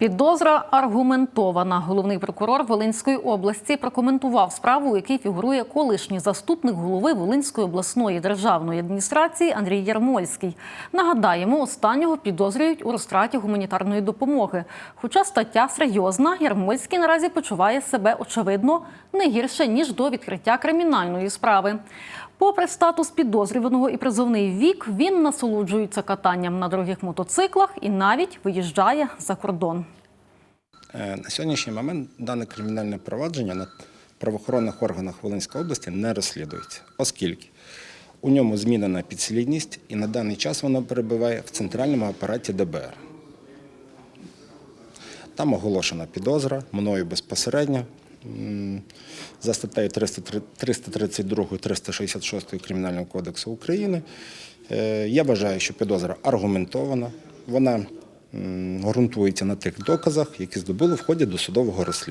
Підозра аргументована. Головний прокурор Волинської області прокоментував справу, у якій фігурує колишній заступник голови Волинської обласної державної адміністрації Андрій Ярмольський. Нагадаємо, останнього підозрюють у розтраті гуманітарної допомоги. Хоча стаття серйозна, Ярмольський наразі почуває себе очевидно не гірше ніж до відкриття кримінальної справи. Попри статус підозрюваного і призовний вік, він насолоджується катанням на дорогих мотоциклах і навіть виїжджає за кордон. Е, На сьогоднішній момент дане кримінальне провадження на правоохоронних органах Волинської області не розслідується, оскільки у ньому змінена підслідність і на даний час воно перебуває в центральному апараті ДБР. Там оголошена підозра мною безпосередньо за статтею 332 366 Кримінального кодексу України. Е, Я вважаю, що підозра аргументована. Вона ґрунтується на тих доказах, які здобули в ході досудового розслідування.